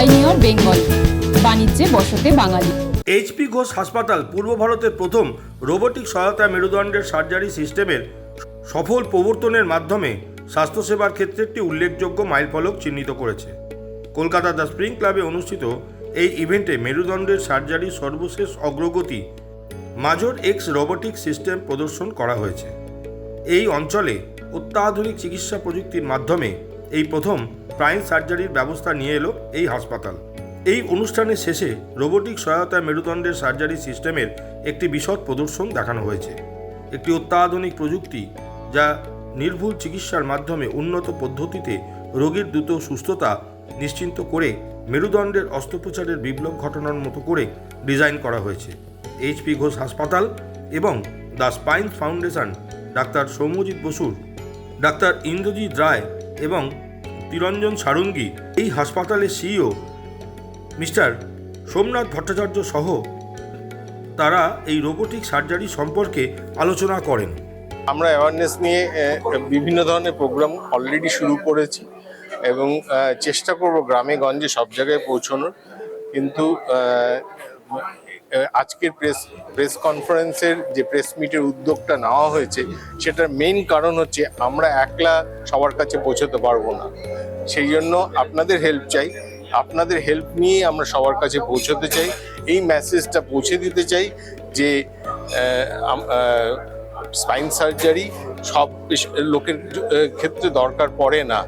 Pioneer Bengal, বাণিজ্যে বসতে বাঙালি। HP Ghosh হাসপাতাল, পূর্ব ভারতের প্রথম রোবোটিক সহায়তা মেরুদণ্ডের সার্জারি সিস্টেমের সফল প্রবর্তনের মাধ্যমে স্বাস্থ্যসেবার ক্ষেত্রে একটি উল্লেখযোগ্য মাইলফলক চিহ্নিত করেছে। কলকাতা দ্য স্প্রিং ক্লাবে অনুষ্ঠিত এই ইভেন্টে মেরুদণ্ডের সার্জারির সর্বশেষ অগ্রগতি মাজর এক্স রোবোটিক সিস্টেম প্রদর্শন করা হয়েছে। এই অঞ্চলে অত্যাধুনিক চিকিৎসা প্রযুক্তির মাধ্যমে এই প্রথম প্রাইম সার্জারির ব্যবস্থা নিয়ে এলো এই হাসপাতাল। এই অনুষ্ঠানের শেষে রোবোটিক সহায়তা মেরুদণ্ডের সার্জারি সিস্টেমের একটি বিশদ প্রদর্শন দেখানো হয়েছে। একটি অত্যাধুনিক প্রযুক্তি যা নির্ভুল চিকিৎসার মাধ্যমে উন্নত পদ্ধতিতে রোগীর দ্রুত সুস্থতা নিশ্চিন্ত করে মেরুদণ্ডের অস্ত্রোপচারের বিপ্লব ঘটনার মতো করে ডিজাইন করা হয়েছে। এইচপি ঘোষ হাসপাতাল এবং the spine foundation doctor Soumyajit বসুর, ডাক্তার ইন্দ্রজিৎ রায় এবং তিরঞ্জন সারঙ্গী, এই হাসপাতালের সিইও মিস্টার সোমনাথ ভট্টাচার্য সহ তারা এই রোবোটিক সার্জারি সম্পর্কে আলোচনা করেন। আমরা অ্যাওয়ারনেস নিয়ে বিভিন্ন ধরনের প্রোগ্রাম অলরেডি শুরু করেছি এবং চেষ্টা করব গ্রামে গঞ্জে সব জায়গায় পৌঁছানোর। কিন্তু আজকের প্রেস প্রেস কনফারেন্সের যে প্রেস মিটের উদ্যোগটা নেওয়া হয়েছে, সেটার মেইন কারণ হচ্ছে আমরা একলা সবার কাছে পৌঁছতে পারব না। সেই জন্য আপনাদের হেল্প চাই। আপনাদের হেল্প নিয়ে আমরা সবার কাছে পৌঁছতে চাই। এই মেসেজটা পৌঁছে দিতে চাই যে স্পাইন সার্জারি সব লোকের ক্ষেত্রে দরকার পড়ে না।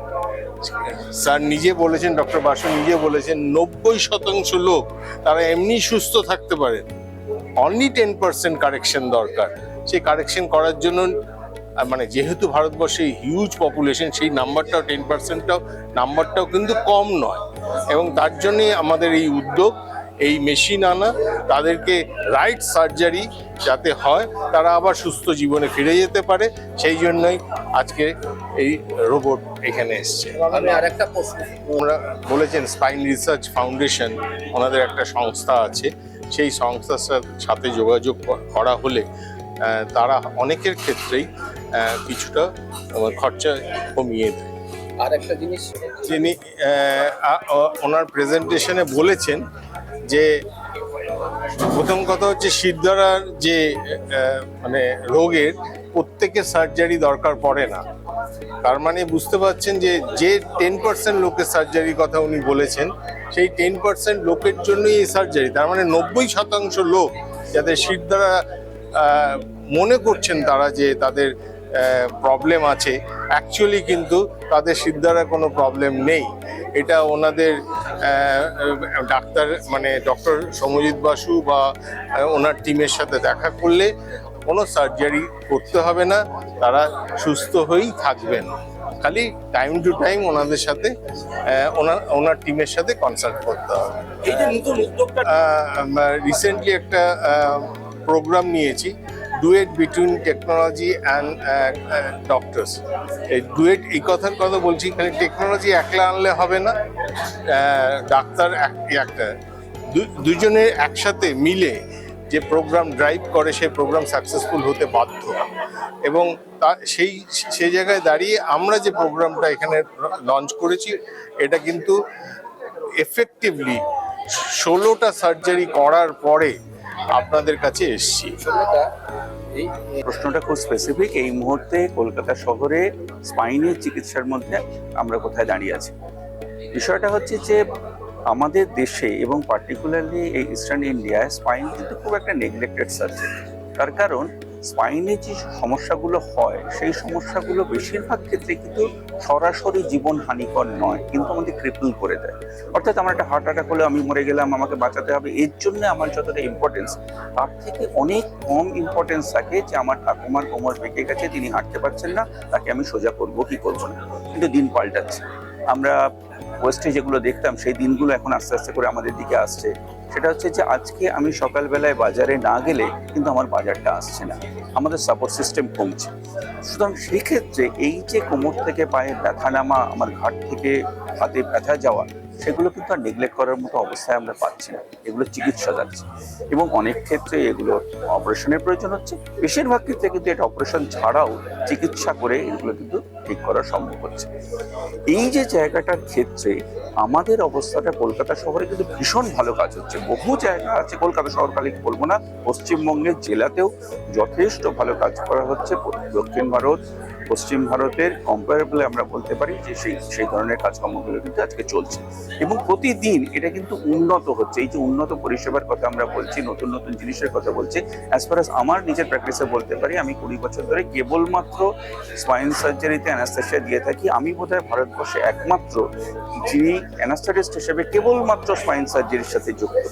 স্যার নিজে বলেছেন, ডক্টর বাসু নিজে বলেছেন, নব্বই শতাংশ লোক তারা এমনি সুস্থ থাকতে পারেন অনলি টেন পার্সেন্ট কারেকশন দরকার। সেই কারেকশন করার জন্য মানে যেহেতু ভারতবর্ষে হিউজ পপুলেশন সেই নাম্বারটাও টেন পার্সেন্টটাও নাম্বারটাও কিন্তু কম নয়। এবং তার জন্যই আমাদের এই উদ্যোগ, এই মেশিন আনা, তাদেরকে রাইট সার্জারি যাতে হয়, তারা আবার সুস্থ জীবনে ফিরে যেতে পারে। সেই জন্যই আজকে এই রোবট এখানে এসছে। আরেকটা প্রশ্ন। ওনারা বলেছেন স্পাইন রিসার্চ ফাউন্ডেশন ওনাদের একটা সংস্থা আছে। সেই সংস্থার সাথে যোগাযোগ করা হলে তারা অনেকের ক্ষেত্রেই কিছুটা খরচা কমিয়ে দেয়। আর একটা জিনিস তিনি ওনার প্রেজেন্টেশনে বলেছেন যে প্রথম কথা হচ্ছে শিরদাঁড়ার যে মানে রোগের প্রত্যেকের সার্জারি দরকার পড়ে না। তার মানে বুঝতে পারছেন যে যে টেন পার্সেন্ট লোকের সার্জারির কথা উনি বলেছেন সেই টেন পার্সেন্ট লোকের জন্যই এই সার্জারি তার মানে নব্বই শতাংশ লোক যাদের শিরদাঁড়া আহ, মনে করছেন তারা যে তাদের প্রবলেম আছে অ্যাকচুয়ালি কিন্তু তাদের সিদ্ধারা কোনো প্রবলেম নেই। এটা ওনাদের ডাক্তার মানে ডক্টর সমজিৎ বাসু বা ওনার টিমের সাথে দেখা করলে কোনো সার্জারি করতে হবে না তারা সুস্থ হয়েই থাকবেন। খালি টাইম টু টাইম ওনাদের সাথে ওনার ওনার টিমের সাথে কনসাল্ট করতে হবে। এই যে নতুন উদ্যোগটা রিসেন্টলি একটা প্রোগ্রাম নিয়েছি duet between technology and doctors এই ডুয়েট এই কথার কথা বলছি খালি টেকনোলজি একলা আনলে হবে না ডাক্তার একটা। দু- দুজনে একসাথে মিলে যে প্রোগ্রাম ড্রাইভ করে, সেই প্রোগ্রাম সাকসেসফুল হতে বাধ্য। এবং তা, সেই সেই জায়গায় দাঁড়িয়ে আমরা যে প্রোগ্রামটা এখানে লঞ্চ করেছি, এটা কিন্তু এফেক্টিভলি ষোলোটা সার্জারি করার পরে আপনাদের কাছে এসছি। প্রশ্নটা খুব স্পেসিফিক এই মুহূর্তে কলকাতা শহরে স্পাইনের চিকিৎসার মধ্যে আমরা কোথায় দাঁড়িয়ে আছি? বিষয়টা হচ্ছে যে আমাদের দেশে এবং পার্টিকুলারলি এই ইস্টার্ন ইন্ডিয়ায় স্পাইন কিন্তু খুব একটা নেগলেক্টেড সাবজেক্ট তার কারণ স্পাইনে যে সমস্যাগুলো হয়, সেই সমস্যাগুলো বেশিরভাগ ক্ষেত্রে কিন্তু সরাসরি জীবন হানিকর নয়, কিন্তু আমাদের ক্রিপল করে দেয়। অর্থাৎ আমার একটা হার্ট অ্যাটাক হলে আমি মরে গেলাম, আমাকে বাঁচাতে হবে, এর জন্য আমার যতটা ইম্পর্টেন্স তার থেকে অনেক কম ইম্পর্টেন্স থাকে যে আমার ঠাকুমার কোমর বেঁকে গেছে, তিনি হাঁটতে পারছেন না, তাকে আমি সোজা করব, কি করব না। কিন্তু দিন পাল্টাচ্ছে। আমরা ওয়েস্টে যেগুলো দেখতাম, সেই দিনগুলো এখন আস্তে আস্তে করে আমাদের দিকে আসছে। সেটা হচ্ছে যে, আজকে আমি সকালবেলায় বাজারে না গেলে কিন্তু আমার বাজারটা আসছে না। আমাদের সাপোর্ট সিস্টেম কমছে। সুতরাং সেক্ষেত্রে এই যে কোমর থেকে পায়ে ব্যথা নামা আমার ঘাট থেকে হাতে ব্যথা যাওয়া, সেগুলো কিন্তু আর নেগলেক্ট করার মতো অবস্থায় আমরা পাচ্ছি না। এগুলো চিকিৎসা যাচ্ছে। এবং অনেক ক্ষেত্রে এগুলো অপারেশনের প্রয়োজন হচ্ছে। বেশিরভাগ ক্ষেত্রে কিন্তু এটা অপারেশন ছাড়াও চিকিৎসা করে এগুলো কিন্তু ঠিক করা সম্ভব হচ্ছে। এই যে জায়গাটার ক্ষেত্রে আমাদের অবস্থাটা কলকাতা শহরে কিন্তু ভীষণ ভালো কাজ হচ্ছে। বহু জায়গা আছে কলকাতা শহর খালি বলব না, পশ্চিমবঙ্গের জেলাতেও যথেষ্ট ভালো কাজ করা হচ্ছে। দক্ষিণ ভারত পশ্চিম ভারতের কম্পারেবলে আমরা বলতে পারি যে সেই সেই ধরনের কাজকর্মগুলো কিন্তু আজকে চলছে। এবং প্রতিদিন এটা কিন্তু উন্নত হচ্ছে। এই যে উন্নত পরিষেবার কথা আমরা বলছি, নতুন নতুন জিনিসের কথা বলছি অ্যাজ ফার আমার নিজের প্র্যাকটিসে বলতে পারি, আমি কুড়ি বছর ধরে কেবলমাত্র স্পাইন সার্জারিতে অ্যানাস্থেশিয়া দিয়ে থাকি। আমি বোধহয় ভারতবর্ষে একমাত্র যিনি অ্যানাস্থেটিস্ট হিসেবে কেবলমাত্র স্পাইন সার্জারির সাথে যুক্ত।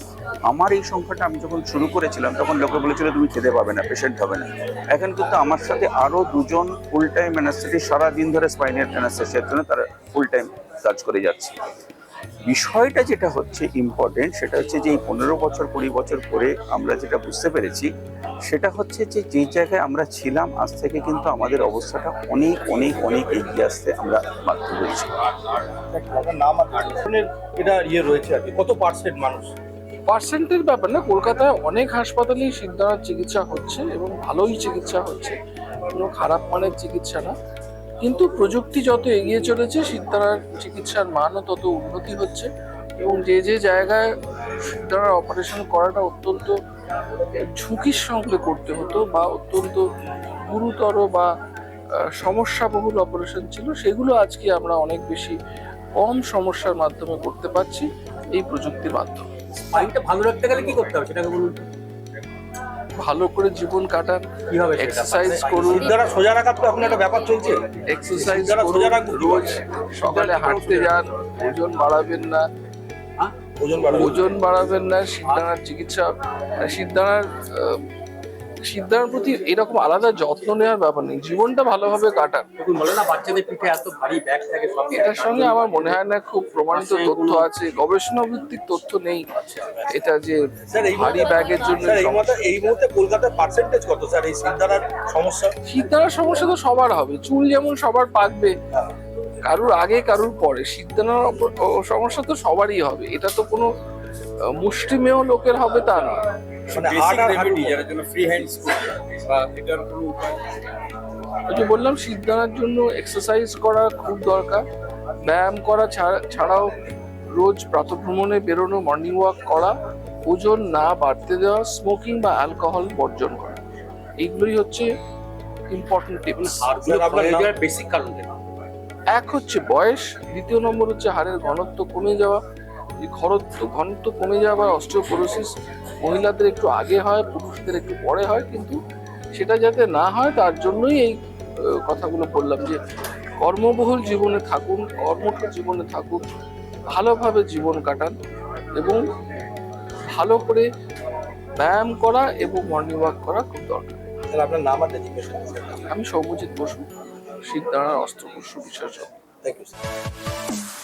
আমার এই সংখ্যাটা আমি যখন শুরু করেছিলাম, তখন লোকে বলেছিল, তুমি খেতে পাবে না পেশেন্ট হবে না। এখন কিন্তু আমার সাথে আরও দুজন ফুল টাইম অ্যানাস্থেটিস্ট সারা দিন ধরে স্পাইনের অ্যানাস্থেশিয়ার জন্য তারা ফুল টাইম কাজ করে যাচ্ছে। বিষয়টা যেটা হচ্ছে ইম্পর্টেন্ট সেটা হচ্ছে যে এই পনেরো বছর কুড়ি বছর পরে আমরা যেটা বুঝতে পেরেছি সেটা হচ্ছে যে যে জায়গায় আমরা ছিলাম আজ থেকে কিন্তু আমাদের অবস্থাটা অনেক অনেক অনেক এগিয়ে আসতে আমরা বাধ্য হয়েছি। এটা ইয়ে রয়েছে আর কি। কত পার্সেন্ট মানুষ? পার্সেন্টের ব্যাপার না কলকাতায় অনেক হাসপাতালেই সিদ্ধারার চিকিৎসা হচ্ছে এবং ভালোই চিকিৎসা হচ্ছে। কোনো খারাপ মানের চিকিৎসা না। কিন্তু প্রযুক্তি যত এগিয়ে চলেছে, সিদ্ধারার চিকিৎসার মানও তত উন্নতি হচ্ছে এবং যে যে জায়গায় সিদ্ধারার অপারেশন করাটা অত্যন্ত ঝুঁকির সঙ্গে করতে হতো বা অত্যন্ত গুরুতর বা সমস্যাবহুল অপারেশন ছিল, সেগুলো আজকে আমরা অনেক বেশি কম সমস্যার মাধ্যমে করতে পারছি এই প্রযুক্তির মাধ্যমে। স্পাইনটা ভালো রাখতে গেলে কি করতে হবে? সেটাকে বলুন। ভালো করে জীবন কাটান কীভাবে? এক্সারসাইজ করুন। দ্বারা সোজা রাখার তো এখন একটা ব্যাপার চলছে। এক্সারসাইজ যারা সোজা করুন রোজ সকালে হাঁটতে যান ওজন বাড়াবেন না। ওজন বাড়াবেন না। সিদ্ধানার চিকিৎসা মানে সিদ্ধানার সিদ্ধানার প্রতি এরকম আলাদা যত্ন নেওয়ার ব্যাপার নেই। জীবনটা ভালোভাবে কাটান। বলে না বাচ্চাদের পিঠে এত ভারী ব্যাগ থাকে এটার সঙ্গে আমার মনে হয় না খুব প্রমাণিত তথ্য আছে গবেষণা ভিত্তিক তথ্য নেই। এটা যে ভারী ব্যাগের জন্য এই সমস্যা। মুহূর্তে কলকাতার পার্সেন্টেজ কত? স্যার এই সমস্যা? সমস্যা তো সবার হবে। চুল যেমন সবার পাকবে কারুর আগে কারুর পরে। সিদ্ধানার সমস্যা তো সবারই হবে। এটা তো কোনো মুষ্টিমেয় লোকের হবে তা নয়। মানে হার্ট আর হাঁটু যারা জন্য ফ্রি হ্যান্ডস বা এটার কোনো উপায় ওই যে বললাম সিদ্ধানার জন্য এক্সারসাইজ করা খুব দরকার। ব্যায়াম করা ছাড়া- ছাড়াও রোজ প্রাতভ্রমণে বেরোনো মর্নিং ওয়াক করা ওজন না বাড়তে দেওয়া স্মোকিং বা অ্যালকোহল বর্জন করা। এইগুলোই হচ্ছে ইম্পর্টেন্ট টিপস? বেসিক কারণ এক হচ্ছে বয়স দ্বিতীয় নম্বর হচ্ছে হাড়ের ঘনত্ব কমে যাওয়া এই ঘনত্ব ঘনত্ব কমে যাওয়া বা অস্টিওপোরোসিস মহিলাদের একটু আগে হয় পুরুষদের একটু পরে হয় কিন্তু সেটা যাতে না হয় তার জন্যই এই কথাগুলো বললাম যে কর্মবহুল জীবনে থাকুন কর্মঠ জীবনে থাকুন ভালোভাবে জীবন কাটান এবং ভালো করে ব্যায়াম করা এবং মর্নিং ওয়াক করা খুব দরকার। স্যার আপনার নাম আর ডেজিগনেশন আমি সৌমজিৎ বসু সিদ্ধারার অস্ত্রকর্ষ বিশেষজ্ঞ। Thank you.